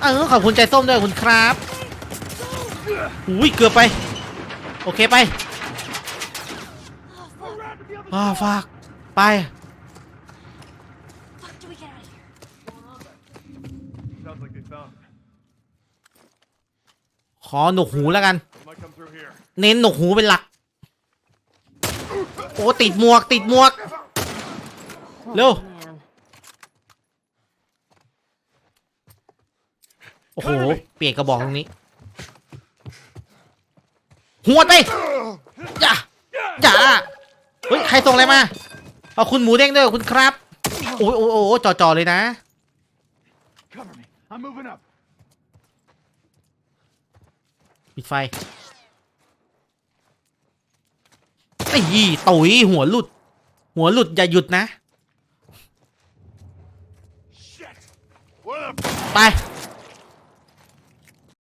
เออขอบคุณใจส้มด้วยคุณครับอุ้ยเกือบไป โอเคไปอ้าวฝาก ไป Fuck, do we get out of here? Sounds like they found him. ขอหนวกหูแล้วกัน Might come through here. เน้นหนวกหูเป็นหลัก โอ้ติดหมวกติดหมวก เร็ว โอ้โห เปลี่ยนกระบอกตรงนี้ หัวดไปจ้าจ้าเฮ้ย ใครส่งอะไรมา เอาคุณหมูเด้งด้วยคุณครับ โอ้ยโอ้ยโอ้ยจ่อจ่อๆเลยนะ Cover me. I'm moving up. ปิดไฟไอ้ยี่ตุ๋ยหัวหลุด หัวหลุดอย่าหยุดนะ Shit. What the? ไป